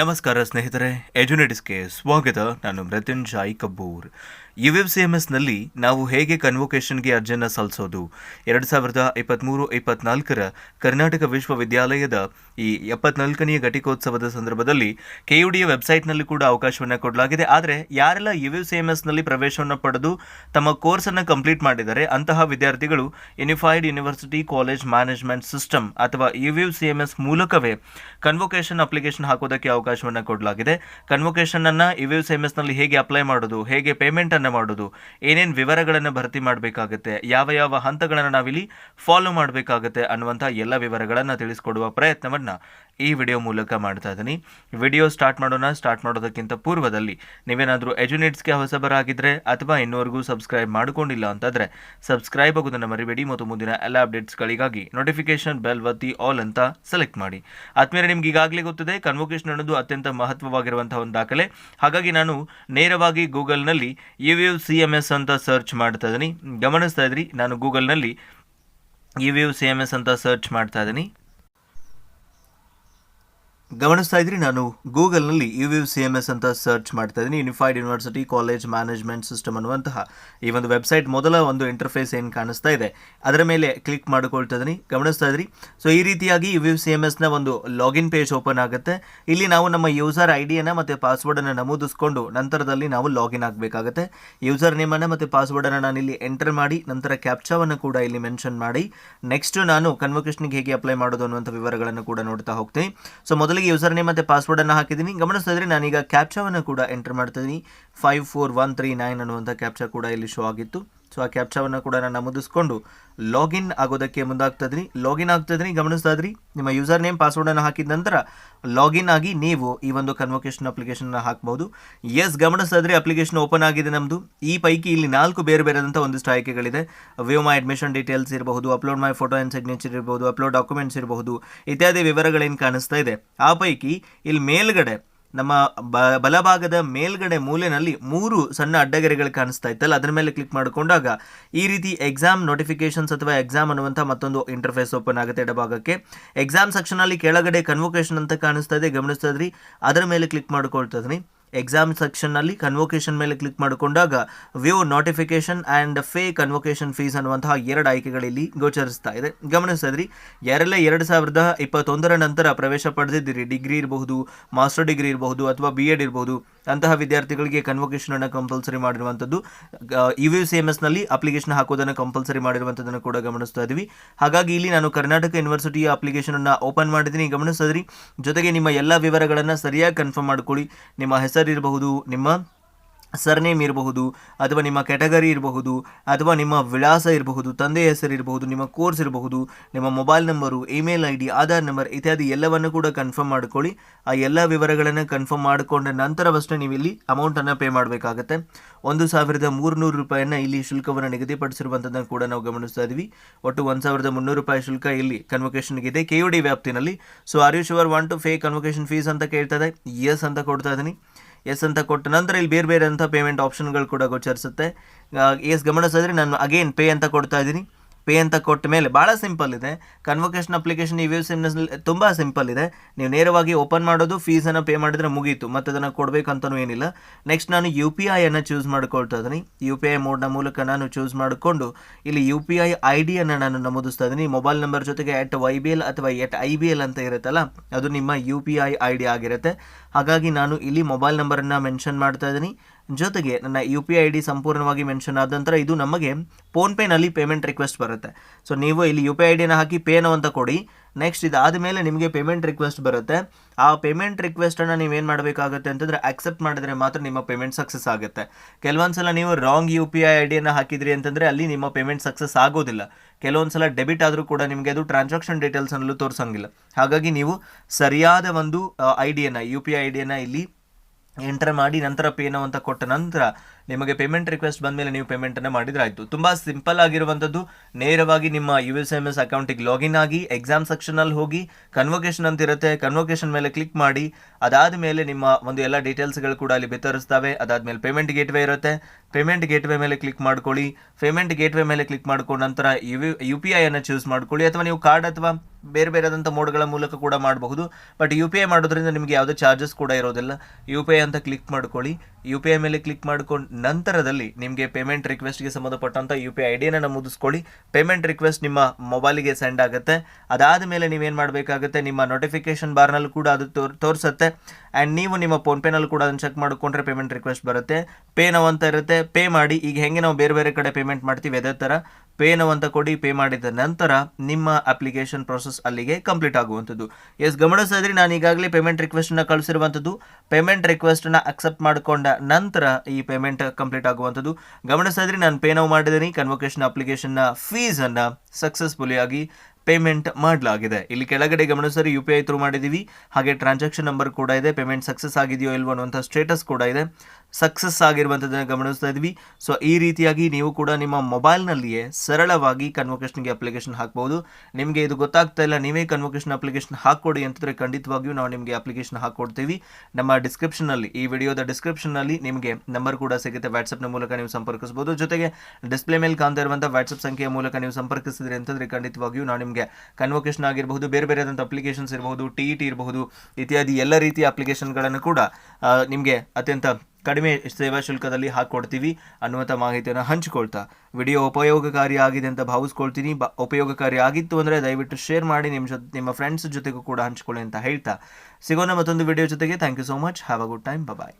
ನಮಸ್ಕಾರ ಸ್ನೇಹಿತರೆ ಎಜುನೆಟಿಸ್ಗೆ ಸ್ವಾಗತ. ನಾನು Mrutyunjay Kabbur. U F C M ಎಸ್ನಲ್ಲಿ ನಾವು ಹೇಗೆ ಕನ್ವೊಕೇಶನ್ಗೆ ಅರ್ಜಿಯನ್ನು ಸಲ್ಲಿಸೋದು ಎರಡು ಸಾವಿರದ ಇಪ್ಪತ್ತ್ಮೂರು ಇಪ್ಪತ್ನಾಲ್ಕರ ಕರ್ನಾಟಕ ವಿಶ್ವವಿದ್ಯಾಲಯದ ಈ ಎಪ್ಪತ್ನಾಲ್ಕನೆಯ ಘಟಿಕೋತ್ಸವದ ಸಂದರ್ಭದಲ್ಲಿ ಕೆ ಯು ಡಿಯ ವೆಬ್ಸೈಟ್ನಲ್ಲಿ ಕೂಡ ಅವಕಾಶವನ್ನು ಕೊಡಲಾಗಿದೆ. ಆದರೆ ಯಾರೆಲ್ಲ ಯು ಎಫ್ ಸಿ ಎಂ ಎಸ್ನಲ್ಲಿ ಪ್ರವೇಶವನ್ನು ಪಡೆದು ತಮ್ಮ ಕೋರ್ಸನ್ನು ಕಂಪ್ಲೀಟ್ ಮಾಡಿದರೆ ಅಂತಹ ವಿದ್ಯಾರ್ಥಿಗಳು unified university college management system ಅಥವಾ U F C M S ಮೂಲಕವೇ ಕನ್ವೊಕೇಶನ್ ಅಪ್ಲಿಕೇಶನ್ ಹಾಕೋದಕ್ಕೆ ಅವಕಾಶವನ್ನು ಕೊಡಲಾಗಿದೆ. ಕನ್ವೊಕೇಶನ್ ಅನ್ನು ಯು ಎಫ್ ಸಿ ಎಂ ಎಸ್ನಲ್ಲಿ ಹೇಗೆ ಅಪ್ಲೈ ಮಾಡೋದು, ಹೇಗೆ ಪೇಮೆಂಟ್ ಅನ್ನ ಮಾಡೋದು? ಏನೇನು ವಿವರಗಳನ್ನು ಭರ್ತಿ ಮಾಡಬೇಕಾಗುತ್ತೆ? ಯಾವ ಯಾವ ಹಂತಗಳನ್ನು ನಾವಿಲ್ಲಿ ಫಾಲೋ ಮಾಡಬೇಕಾಗುತ್ತೆ ಅನ್ನುವಂಥ ಎಲ್ಲ ವಿವರಗಳನ್ನು ತಿಳಿಸ್ಕೊಡುವ ಪ್ರಯತ್ನವನ್ನು ಈ ವಿಡಿಯೋ ಮೂಲಕ ಮಾಡ್ತಾ ಇದ್ದೀನಿ ವಿಡಿಯೋ ಸ್ಟಾರ್ಟ್ ಮಾಡೋಣ. ಸ್ಟಾರ್ಟ್ ಮಾಡೋದಕ್ಕಿಂತ ಪೂರ್ವದಲ್ಲಿ ನೀವೇನಾದರೂ ಎಜುನೇಟ್ಸ್ಗೆ ಹೊಸಬರಾಗಿದ್ದರೆ ಅಥವಾ ಇನ್ನೂವರೆಗೂ ಸಬ್ಸ್ಕ್ರೈಬ್ ಮಾಡ್ಕೊಂಡಿಲ್ಲ ಅಂತಂದರೆ ಸಬ್ಸ್ಕ್ರೈಬ್ ಆಗೋದನ್ನು ಮರಿಬೇಡಿ. ಮತ್ತು ಮುಂದಿನ ಎಲ್ಲ ಅಪ್ಡೇಟ್ಸ್ಗಳಿಗಾಗಿ ನೋಟಿಫಿಕೇಶನ್ ಬೆಲ್ ಒತ್ತಿ ಆಲ್ ಅಂತ ಸೆಲೆಕ್ಟ್ ಮಾಡಿ. ಆದ್ಮೇಲೆ ನಿಮ್ಗೆ ಈಗಾಗಲೇ ಗೊತ್ತಿದೆ ಕನ್ವೊಕೇಶನ್ ಅನ್ನೋದು ಅತ್ಯಂತ ಮಹತ್ವವಾಗಿರುವಂತಹ ಒಂದು ದಾಖಲೆ. ಹಾಗಾಗಿ ನಾನು ನೇರವಾಗಿ ಗೂಗಲ್ನಲ್ಲಿ U U C M S ಅಂತ ಸರ್ಚ್ ಮಾಡ್ತಾ ಇದ್ದೀನಿ. ಗಮನಿಸ್ತಾ ಇದ್ರಿ, ನಾನು ಗೂಗಲ್ನಲ್ಲಿ U U C M S ಅಂತ ಸರ್ಚ್ ಮಾಡ್ತಾ ಇದ್ದೀನಿ. ಗಮನಿಸ್ತಾ ಇದ್ರಿ, ನಾನು ಗೂಗಲ್ನಲ್ಲಿ U U C M S ಅಂತ ಸರ್ಚ್ ಮಾಡ್ತಾ ಇದ್ದೀನಿ. Unified university college management system ಅನ್ನುವಂತಹ ಈ ಒಂದು ವೆಬ್ಸೈಟ್ ಮೊದಲ ಒಂದು ಇಂಟರ್ಫೇಸ್ ಏನು ಕಾಣಿಸ್ತಾ ಇದೆ, ಅದರ ಮೇಲೆ ಕ್ಲಿಕ್ ಮಾಡಿಕೊಳ್ತಾ ಇದ್ದೀನಿ. ಗಮನಿಸ್ತಾ ಇದ್ರಿ? ಸೊ ಈ ರೀತಿಯಾಗಿ ಯು ಯು ಸಿ ಎಂ ಎಸ್ನ ಒಂದು ಲಾಗಿನ್ ಪೇಜ್ ಓಪನ್ ಆಗುತ್ತೆ. ಇಲ್ಲಿ ನಾವು ನಮ್ಮ ಯೂಸರ್ ಐ ಮತ್ತು ಪಾಸ್ವರ್ಡನ್ನು ನಮೂದಿಸ್ಕೊಂಡು ನಂತರದಲ್ಲಿ ನಾವು ಲಾಗಿನ್ ಆಗಬೇಕಾಗುತ್ತೆ. ಯೂಸರ್ ನೇಮನ್ನು ಮತ್ತು ಪಾಸ್ವರ್ಡನ್ನು ನಾನು ಇಲ್ಲಿ ಎಂಟರ್ ಮಾಡಿ, ನಂತರ ಕ್ಯಾಪ್ಚಾವನ್ನು ಕೂಡ ಇಲ್ಲಿ ಮೆನ್ಷನ್ ಮಾಡಿ. ನೆಕ್ಸ್ಟ್ ನಾನು ಕನ್ವೊಕೇಶನ್ಗೆ ಹೇಗೆ ಅಪ್ಲೈ ಮಾಡೋದು ಅನ್ನುವಂಥ ವಿವರಗಳನ್ನು ಕೂಡ ನೋಡ್ತಾ ಹೋಗ್ತೀನಿ. ಸೊ ಮೊದಲಿಗೆ ಯೂಸರ್ ನೇಮ್ ಮತ್ತು ಪಾಸ್ವರ್ಡನ್ನು ಹಾಕಿದ್ದೀನಿ. ಗಮನಿಸ್ತಾ ಇದ್ರೆ ನಾನೀಗ ಕ್ಯಾಪ್ಚಾವನ್ನು ಕೂಡ ಎಂಟರ್ ಮಾಡ್ತಿದ್ದೀನಿ. Five four one three nine ಅನ್ನುವಂಥ ಕ್ಯಾಪ್ಚಾ ಕೂಡ ಇಲ್ಲಿ ಶೋ ಆಗಿತ್ತು. ಸೊ ಆ ಕ್ಯಾಪ್ಚಾವನ್ನು ಕೂಡ ನಾನು ನಮೂದಿಸ್ಕೊಂಡು ಲಾಗಿನ್ ಆಗೋದಕ್ಕೆ ಮುಂದಾಗ್ತಾ ಇದ್ದೀನಿ ಲಾಗಿನ್ ಆಗ್ತಾ ಇದ್ದೀನಿ ಗಮನಿಸ್ತಾ ಇದ್ರಿ. ನಿಮ್ಮ ಯೂಸರ್ ನೇಮ್ ಪಾಸ್ವರ್ಡನ್ನು ಹಾಕಿದ ನಂತರ ಲಾಗಿನ್ ಆಗಿ ನೀವು ಈ ಒಂದು ಕನ್ವೊಕೇಶನ್ ಅಪ್ಲಿಕೇಶನ್ ಹಾಕ್ಬೋದು. ಎಸ್ ಗಮನಿಸ್ತಾ ಇದ್ರಿ ಅಪ್ಲಿಕೇಶನ್ ಓಪನ್ ಆಗಿದೆ ನಮ್ಮದು ಈ ಪೈಕಿ ಇಲ್ಲಿ ನಾಲ್ಕು ಬೇರೆ ಬೇರೆದಂಥ ಒಂದಿಷ್ಟು ಆಯ್ಕೆಗಳಿದೆ. ವ್ಯೂ ಮೈ ಅಡ್ಮಿಷನ್ ಡೀಟೇಲ್ಸ್ ಇರಬಹುದು upload my photo and signature ಇರಬಹುದು ಅಪ್ಲೋಡ್ ಡಾಕ್ಯುಮೆಂಟ್ಸ್ ಇರಬಹುದು, ಇತ್ಯಾದಿ ವಿವರಗಳೇನು ಕಾಣಿಸ್ತಾ ಇದೆ. ಆ ಪೈಕಿ ಇಲ್ಲಿ ಮೇಲ್ಗಡೆ ನಮ್ಮ ಬಲಭಾಗದ ಮೇಲ್ಗಡೆ ಮೂಲೆಯಲ್ಲಿ ಮೂರು ಸಣ್ಣ ಅಡ್ಡಗೆರೆಗಳು ಕಾಣಿಸ್ತಾ ಇತ್ತಲ್ಲ, ಅದರ ಮೇಲೆ ಕ್ಲಿಕ್ ಮಾಡಿಕೊಂಡಾಗ ಈ ರೀತಿ ಎಕ್ಸಾಮ್ ನೋಟಿಫಿಕೇಶನ್ಸ್ ಅಥವಾ ಎಕ್ಸಾಮ್ ಅನ್ನುವಂಥ ಮತ್ತೊಂದು ಇಂಟರ್ಫೇಸ್ ಓಪನ್ ಆಗುತ್ತೆ ಎಡಭಾಗಕ್ಕೆ. ಎಕ್ಸಾಮ್ ಸೆಕ್ಷನಲ್ಲಿ ಕೆಳಗಡೆ ಕನ್ವೊಕೇಶನ್ ಅಂತ ಕಾಣಿಸ್ತಾ ಇದೆ, ಗಮನಿಸ್ತಾ ಇದ್ರಿ, ಅದರ ಮೇಲೆ ಕ್ಲಿಕ್ ಮಾಡ್ಕೊಳ್ತಾ ಇದ್ದೀನಿ ಎಕ್ಸಾಮ್ ಸೆಕ್ಷನ್ನಲ್ಲಿ ಕನ್ವೊಕೇಶನ್ ಮೇಲೆ ಕ್ಲಿಕ್ ಮಾಡಿಕೊಂಡಾಗ view notification and pay convocation fees ಅನ್ನುವಂತಹ ಎರಡು ಆಯ್ಕೆಗಳಲ್ಲಿ ಗೋಚರಿಸ್ತಾ ಇದೆ. ಗಮನಿಸಿದ್ರಿ ಯಾರೆಲ್ಲ ಎರಡು ಸಾವಿರದ ಇಪ್ಪತ್ತೊಂದರ ನಂತರ ಪ್ರವೇಶ ಪಡೆದಿದ್ದೀರಿ. ಡಿಗ್ರಿ ಇರಬಹುದು ಮಾಸ್ಟರ್ ಡಿಗ್ರಿ ಇರಬಹುದು ಅಥವಾ ಬಿ ಎಡ್ ಇರಬಹುದು. ಅಂತಹ ವಿದ್ಯಾರ್ಥಿಗಳಿಗೆ ಕನ್ವೊಕೇಶನ್ ಅನ್ನು ಕಂಪಲ್ಸರಿ ಮಾಡಿರುವಂಥದ್ದು ಇ ವಿ ಸಿ ಎಂ ಎಸ್ನಲ್ಲಿ ಅಪ್ಲಿಕೇಶನ್ ಹಾಕೋದನ್ನು ಕಂಪಲ್ಸರಿ ಮಾಡಿರುವಂಥದ್ದನ್ನು ಕೂಡ ಗಮನಿಸ್ತಾ ಇದ್ದೀವಿ ಹಾಗಾಗಿ ಇಲ್ಲಿ ನಾನು ಕರ್ನಾಟಕ ಯೂನಿವರ್ಸಿಟಿಯ ಅಪ್ಲಿಕೇಶನ್ ಅನ್ನು ಓಪನ್ ಮಾಡಿದ್ದೀನಿ. ಗಮನಿಸಿದ್ರಿ ಜೊತೆಗೆ ನಿಮ್ಮ ಎಲ್ಲ ವಿವರಗಳನ್ನು ಸರಿಯಾಗಿ ಕನ್ಫರ್ಮ್ ಮಾಡ್ಕೊಳ್ಳಿ. ನಿಮ್ಮ ಹೆಸರಿರಬಹುದು ನಿಮ್ಮ ಸರ್ನೇಮ್ ಇರಬಹುದು, ಅಥವಾ ನಿಮ್ಮ ಕ್ಯಾಟಗರಿ ಇರಬಹುದು, ಅಥವಾ ನಿಮ್ಮ ವಿಳಾಸ ಇರಬಹುದು ತಂದೆಯ ಹೆಸರು ಇರಬಹುದು, ನಿಮ್ಮ ಕೋರ್ಸ್ ಇರಬಹುದು, ನಿಮ್ಮ mobile number email I D Aadhaar number ಇತ್ಯಾದಿ ಎಲ್ಲವನ್ನು ಕೂಡ ಕನ್ಫರ್ಮ್ ಮಾಡ್ಕೊಳ್ಳಿ. ಆ ಎಲ್ಲ ವಿವರಗಳನ್ನು ಕನ್ಫರ್ಮ್ ಮಾಡಿಕೊಂಡ ನಂತರವಷ್ಟೇ ನೀವು ಇಲ್ಲಿ ಅಮೌಂಟನ್ನು ಪೇ ಮಾಡಬೇಕಾಗತ್ತೆ. ಒಂದು ಸಾವಿರದ ಮೂರುನೂರು ರೂಪಾಯಿಯನ್ನು ಇಲ್ಲಿ ಶುಲ್ಕವನ್ನು ನಿಗದಿಪಡಿಸಿರುವಂಥದ್ದನ್ನು ಕೂಡ ನಾವು ಗಮನಿಸ್ತಾ ಇದ್ದೀವಿ ಒಟ್ಟು ಒಂದು ಸಾವಿರದ ಮುನ್ನೂರು ರೂಪಾಯಿ ಶುಲ್ಕ ಇಲ್ಲಿ ಕನ್ವೊಕೇಶನ್ಗೆ ಇದೆ K U D ವ್ಯಾಪ್ತಿನಲ್ಲಿ. So are you sure want to pay convocation fees ಅಂತ ಕೇಳ್ತದೆ ಎಸ್ ಅಂತ ಕೊಡ್ತಾ ಇದ್ದೀನಿ ಎಸ್ ಅಂತ ಕೊಟ್ಟ ನಂತರ ಇಲ್ಲಿ ಬೇರೆ ಬೇರೆ ಅಂತ ಪೇಮೆಂಟ್ ಆಪ್ಷನ್ಗಳು ಕೂಡ ಗೋಚರಿಸುತ್ತೆ. ಎಸ್ ಗಮನಿಸಿದ್ರೆ ನಾನು ಅಗೇನ್ ಪೇ ಅಂತ ಕೊಡ್ತಾ ಇದ್ದೀನಿ. ಪೇ ಅಂತ ಕೊಟ್ಟ ಮೇಲೆ ಭಾಳ ಸಿಂಪಲ್ ಇದೆ. ಕನ್ವೊಕೇಶನ್ ಅಪ್ಲಿಕೇಶನ್ ಈ ಸಿಮ್ನಲ್ಲಿ ತುಂಬ ಸಿಂಪಲ್ ಇದೆ. ನೀವು ನೇರವಾಗಿ ಓಪನ್ ಮಾಡೋದು ಫೀಸನ್ನು ಪೇ ಮಾಡಿದರೆ ಮುಗೀತು. ಮತ್ತು ಅದನ್ನು ಕೊಡಬೇಕಂತನೂ ಏನಿಲ್ಲ. ನೆಕ್ಸ್ಟ್ ನಾನು ಯು ಪಿ ಐಯನ್ನು ಚೂಸ್ ಮಾಡ್ಕೊಳ್ತಾ ಇದ್ದೀನಿ. ಯು ಪಿ ಐ ಮೋಡ್ನ ಮೂಲಕ ನಾನು ಚೂಸ್ ಮಾಡಿಕೊಂಡು, ಇಲ್ಲಿ ಯು ಪಿ ಐ ಐ ಡಿಯನ್ನು ನಾನು ನಮೂದಿಸ್ತಾ ಇದ್ದೀನಿ. ಮೊಬೈಲ್ ನಂಬರ್ ಜೊತೆಗೆ ಎಟ್ ವೈ ಬಿ ಎಲ್ ಅಥವಾ ಎಟ್ ಐ ಬಿ ಎಲ್ ಅಂತ ಇರುತ್ತಲ್ಲ, ಅದು ನಿಮ್ಮ U P I I D ಆಗಿರುತ್ತೆ. ಹಾಗಾಗಿ ನಾನು ಇಲ್ಲಿ ಮೊಬೈಲ್ ನಂಬರನ್ನು ಮೆನ್ಷನ್ ಮಾಡ್ತಾ ಇದ್ದೀನಿ. ಜೊತೆಗೆ ನನ್ನ ಯು ಪಿ ಐ ಡಿ ಸಂಪೂರ್ಣವಾಗಿ ಮೆನ್ಷನ್ ಆದ ನಂತರ ಇದು ನಮಗೆ ಫೋನ್ಪೇನಲ್ಲಿ ಪೇಮೆಂಟ್ ರಿಕ್ವೆಸ್ಟ್ ಬರುತ್ತೆ. ಸೊ ನೀವು ಇಲ್ಲಿ ಯು ಪಿ ಐ ಡಿನ ಹಾಕಿ ಪೇನೋ ಅಂತ ಕೊಡಿ. ನೆಕ್ಸ್ಟ್ ಇದಾದ ಮೇಲೆ ನಿಮಗೆ ಪೇಮೆಂಟ್ ರಿಕ್ವೆಸ್ಟ್ ಬರುತ್ತೆ. ಆ ಪೇಮೆಂಟ್ ರಿಕ್ವೆಸ್ಟನ್ನು ನೀವೇನು ಮಾಡಬೇಕಾಗುತ್ತೆ ಅಂತಂದರೆ ಅಕ್ಸೆಪ್ಟ್ ಮಾಡಿದರೆ ಮಾತ್ರ ನಿಮ್ಮ ಪೇಮೆಂಟ್ ಸಕ್ಸಸ್ ಆಗುತ್ತೆ. ಕೆಲವೊಂದು ಸಲ ನೀವು wrong U P I I ಡಿಯನ್ನು ಹಾಕಿದ್ರಿ ಅಂತಂದರೆ ಅಲ್ಲಿ ನಿಮ್ಮ ಪೇಮೆಂಟ್ ಸಕ್ಸಸ್ ಆಗೋದಿಲ್ಲ. ಕೆಲವೊಂದು ಸಲ ಡೆಬಿಟ್ ಆದರೂ ಕೂಡ ನಿಮಗೆ ಅದು ಟ್ರಾನ್ಸಾಕ್ಷನ್ ಡೀಟೇಲ್ಸ್ ಅನ್ನಲು ತೋರಿಸಂಗಿಲ್ಲ. ಹಾಗಾಗಿ ನೀವು ಸರಿಯಾದ ಒಂದು ಐ ಡಿಯನ್ನು ಯು ಪಿ ಐ ಐ ಡಿಯನ್ನು ಇಲ್ಲಿ ಎಂಟರ್ ಮಾಡಿ ನಂತರ ಪೇನೋ ಅಂತ ಕೊಟ್ಟ ನಂತರ ನಿಮಗೆ ಪೇಮೆಂಟ್ ರಿಕ್ವೆಸ್ಟ್ ಬಂದ ಮೇಲೆ ನೀವು ಪೇಮೆಂಟನ್ನು ಮಾಡಿದ್ರೆ ಆಯಿತು. ತುಂಬ ಸಿಂಪಲ್ ಆಗಿರುವಂಥದ್ದು. ನೇರವಾಗಿ ನಿಮ್ಮ ಯು ಎಸ್ ಎಂ ಎಸ್ ಅಕೌಂಟಿಗೆ ಲಾಗಿನ್ ಆಗಿ ಎಕ್ಸಾಮ್ ಸೆಕ್ಷನಲ್ಲಿ ಹೋಗಿ ಕನ್ವೊಕೇಶನ್ ಅಂತ ಇರುತ್ತೆ ಕನ್ವೊಕೇಶನ್ ಮೇಲೆ ಕ್ಲಿಕ್ ಮಾಡಿ, ಅದಾದ ಮೇಲೆ ನಿಮ್ಮ ಒಂದು ಎಲ್ಲ ಡೀಟೇಲ್ಸ್ಗಳು ಕೂಡ ಅಲ್ಲಿ ಬಿತ್ತರಿಸ್ತವೆ. ಅದಾದಮೇಲೆ ಪೇಮೆಂಟ್ ಗೇಟ್ವೇ ಇರುತ್ತೆ. ಪೇಮೆಂಟ್ ಗೇಟ್ವೇ ಮೇಲೆ ಕ್ಲಿಕ್ ಮಾಡ್ಕೊಳ್ಳಿ. ಪೇಮೆಂಟ್ ಗೇಟ್ವೇ ಮೇಲೆ ಕ್ಲಿಕ್ ಮಾಡ್ಕೊಂಡ ನಂತರ ಯು ಯು ಪಿ ಅನ್ನು ಚೂಸ್ ಮಾಡ್ಕೊಳ್ಳಿ. ಅಥವಾ ನೀವು ಕಾರ್ಡ್ ಅಥವಾ ಬೇರೆ ಬೇರೆದಂಥ ಮೋಡ್ಗಳ ಮೂಲಕ ಕೂಡ ಮಾಡಬಹುದು. ಬಟ್ ಯು ಪಿ ಐ ಮಾಡೋದ್ರಿಂದ ನಿಮಗೆ ಯಾವುದೇ ಚಾರ್ಜಸ್ ಕೂಡ ಇರೋದಿಲ್ಲ. ಯು ಪಿ ಐ ಅಂತ ಕ್ಲಿಕ್ ಮಾಡ್ಕೊಳ್ಳಿ. ಯು ಪಿ ಐ ಮೇಲೆ ಕ್ಲಿಕ್ ಮಾಡ್ಕೊಂಡು ನಂತರದಲ್ಲಿ ನಿಮಗೆ ಪೇಮೆಂಟ್ ರಿಕ್ವೆಸ್ಟ್ಗೆ ಸಂಬಂಧಪಟ್ಟಂಥ ಯು ಪಿ ಐ ಐಡಿಯನ್ನು ನಮೂದಿಸ್ಕೊಳ್ಳಿ ಪೇಮೆಂಟ್ ರಿಕ್ವೆಸ್ಟ್ ನಿಮ್ಮ ಮೊಬೈಲಿಗೆ ಸೆಂಡ್ ಆಗುತ್ತೆ. ಅದಾದ ಮೇಲೆ ನೀವೇನು ಮಾಡಬೇಕಾಗುತ್ತೆ? ನಿಮ್ಮ ನೋಟಿಫಿಕೇಶನ್ ಬಾರ್ನಲ್ಲೂ ಕೂಡ ಅದು ತೋರ್, ತೋರಿಸುತ್ತೆ. ಆ್ಯಂಡ್ ನೀವು ನಿಮ್ಮ ಫೋನ್ಪೇನಲ್ಲಿ ಕೂಡ ಅದನ್ನು ಚೆಕ್ ಮಾಡಿಕೊಂಡ್ರೆ ಪೇಮೆಂಟ್ ರಿಕ್ವೆಸ್ಟ್ ಬರುತ್ತೆ. ಪೇ ನಾವು ಅಂತ ಇರುತ್ತೆ. ಪೇ ಮಾಡಿ, ಈಗ ಹೆಂಗೆ ನಾವು ಬೇರೆ ಬೇರೆ ಕಡೆ ಪೇಮೆಂಟ್ ಮಾಡ್ತೀವಿ ಅದೇ ಥರ. ಪೇ ನಾವು ಅಂತ ಕೊಡಿ ಪೇ ಮಾಡಿದ ನಂತರ ನಿಮ್ಮ ಅಪ್ಲಿಕೇಶನ್ ಪ್ರೊಸೆಸ್ ಅಲ್ಲಿಗೆ ಕಂಪ್ಲೀಟ್ ಆಗುವಂಥದ್ದು. ಎಸ್ ಗಮನಿಸಿದ್ರೆ ನಾನು ಈಗಾಗಲೇ ಪೇಮೆಂಟ್ ರಿಕ್ವೆಸ್ಟನ್ನು ಕಳಿಸಿರುವಂಥದ್ದು. ಪೇಮೆಂಟ್ ರಿಕ್ವೆಸ್ಟನ್ನು ಅಕ್ಸೆಪ್ಟ್ ಮಾಡಿಕೊಂಡ ನಂತರ ಈ ಪೇಮೆಂಟ್ ಕಂಪ್ಲೀಟ್ ಆಗುವಂಥದ್ದು. ಗಮನಿಸ್ತಾ ಇದ್ರೆ ನಾನು ಪೇ ನಾವು ಮಾಡಿದ್ದೀನಿ. ಕನ್ವೊಕೇಶನ್ ಅಪ್ಲಿಕೇಶನ್ನ ಫೀಸನ್ನು ಸಕ್ಸಸ್ಫುಲಿ ಆಗಿ ಪೇಮೆಂಟ್ ಮಾಡಲಾಗಿದೆ. ಇಲ್ಲಿ ಕೆಳಗಡೆ ಗಮನಿಸಿದರೆ ಯು ಪಿ ಮಾಡಿದ್ದೀವಿ ಹಾಗೆ ಟ್ರಾನ್ಸಾಕ್ಷನ್ ನಂಬರ್ ಕೂಡ ಇದೆ. ಪೇಮೆಂಟ್ ಸಕ್ಸಸ್ ಆಗಿದೆಯೋ ಇಲ್ವೋ ಅನ್ನುವಂಥ ಸ್ಟೇಟಸ್ ಕೂಡ ಇದೆ. ಸಕ್ಸಸ್ ಆಗಿರುವಂಥದ್ದನ್ನು ಗಮನಿಸ್ತಾ ಇದ್ವಿ ಸೊ ಈ ರೀತಿಯಾಗಿ ನೀವು ಕೂಡ ನಿಮ್ಮ ಮೊಬೈಲ್ನಲ್ಲಿಯೇ ಸರಳವಾಗಿ ಕನ್ವೊಕೇಶನ್ಗೆ ಅಪ್ಲಿಕೇಶನ್ ಹಾಕ್ಬೋದು. ನಿಮಗೆ ಇದು ಗೊತ್ತಾಗ್ತಾ ಇಲ್ಲ, ನೀವೇ ಕನ್ವೊಕೇಶನ್ ಅಪ್ಲಿಕೇಶನ್ ಹಾಕ್ಕೊಡಿ ಅಂತಂದರೆ ಖಂಡಿತವಾಗಿಯೂ ನಾವು ನಿಮಗೆ ಅಪ್ಲಿಕೇಶನ್ ಹಾಕ್ಕೊಡ್ತೀವಿ. ನಮ್ಮ ಡಿಸ್ಕ್ರಿಪ್ಷನಲ್ಲಿ ಈ ವಿಡಿಯೋದ ಡಿಸ್ಕ್ರಿಪ್ಷನ್ನಲ್ಲಿ ನಿಮಗೆ ನಂಬರ್ ಕೂಡ ಸಿಗುತ್ತೆ. ವಾಟ್ಸಪ್ನ ಮೂಲಕ ನೀವು ಸಂಪರ್ಕಿಸ್ಬೋದು. ಜೊತೆಗೆ ಡಿಸ್ಪ್ಲೇ ಮೇಲೆ ಕಾಣ್ತಾ ಇರುವಂಥ ವಾಟ್ಸಪ್ ಸಂಖ್ಯೆಯ ಮೂಲಕ ನೀವು ಸಂಪರ್ಕಿಸಿದ್ರಿ ಅಂತಂದರೆ ಖಂಡಿತವಾಗಿಯೂ ನಾವು ನಿಮಗೆ ಕನ್ವೊಕೇಶನ್ ಆಗಿರಬಹುದು, ಬೇರೆ ಬೇರೆ ಆದಂಥ ಅಪ್ಲಿಕೇಶನ್ಸ್ ಇರಬಹುದು ಟಿ ಇ ಟಿ ಇರಬಹುದು, ಇತ್ಯಾದಿ ಎಲ್ಲ ರೀತಿಯ ಅಪ್ಲಿಕೇಶನ್ಗಳನ್ನು ಕೂಡ ನಿಮಗೆ ಅತ್ಯಂತ ಕಡಿಮೆ ಸೇವಾ ಶುಲ್ಕದಲ್ಲಿ ಹಾಕ್ಕೊಡ್ತೀವಿ ಅನ್ನುವಂಥ ಮಾಹಿತಿಯನ್ನು ಹಂಚಿಕೊಳ್ತಾ. ವಿಡಿಯೋ ಉಪಯೋಗಕಾರಿ ಆಗಿದೆ ಅಂತ ಭಾವಿಸ್ಕೊಳ್ತೀನಿ. ಬ, ಉಪಯೋಗಕಾರಿ ಆಗಿತ್ತು ಅಂದರೆ ದಯವಿಟ್ಟು ಶೇರ್ ಮಾಡಿ ನಿಮ್ಮ ಜೊತೆ, ನಿಮ್ಮ ಫ್ರೆಂಡ್ಸ್ ಜೊತೆಗೂ ಕೂಡ ಹಂಚಿಕೊಳ್ಳಿ ಅಂತ ಹೇಳ್ತಾ. ಸಿಗೋಣ ಮತ್ತೊಂದು ವಿಡಿಯೋ ಜೊತೆಗೆ. Thank you so much have a good time bye